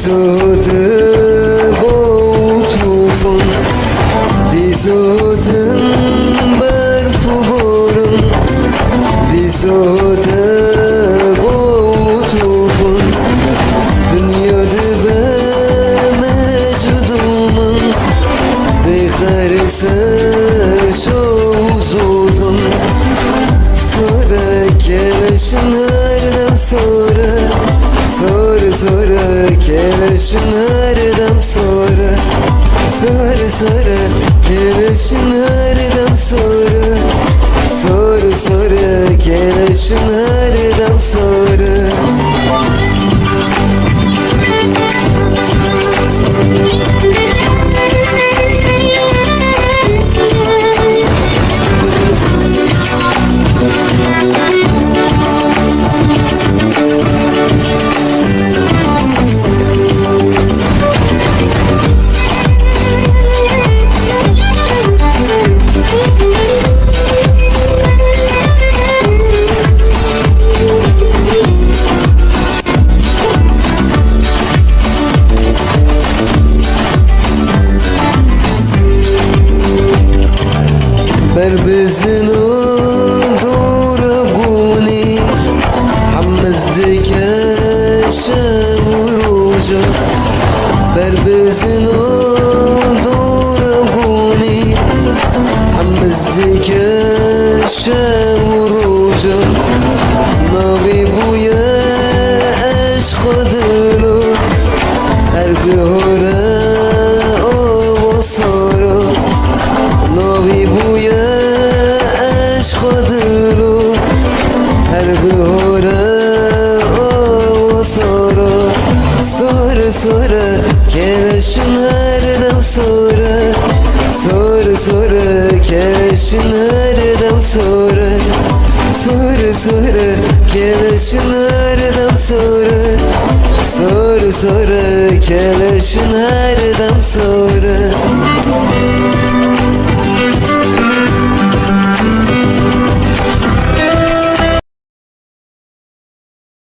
Dizodun bu tufan Dizodun ben fuhurun Dünyada ben mecudumun Dikharsa şu Sonra gelişin her sonra? Sonra sonra keleşinlerden sonra Sonra sonra. Keleşinlerden sonra Sonra sonra. Keleşinlerden vurucu Berbezin doğru guni Hamızı köşe vurucu Navi buya eş kudulu Her gühre o basaru Navi buya eş kudulu Her gühre o basaru Soru soru. Kelişinerdem soru. Soru soru. Kelişinerdem soru. Soru soru. Kelişinerdem soru. Soru soru. Kelişinerdem soru.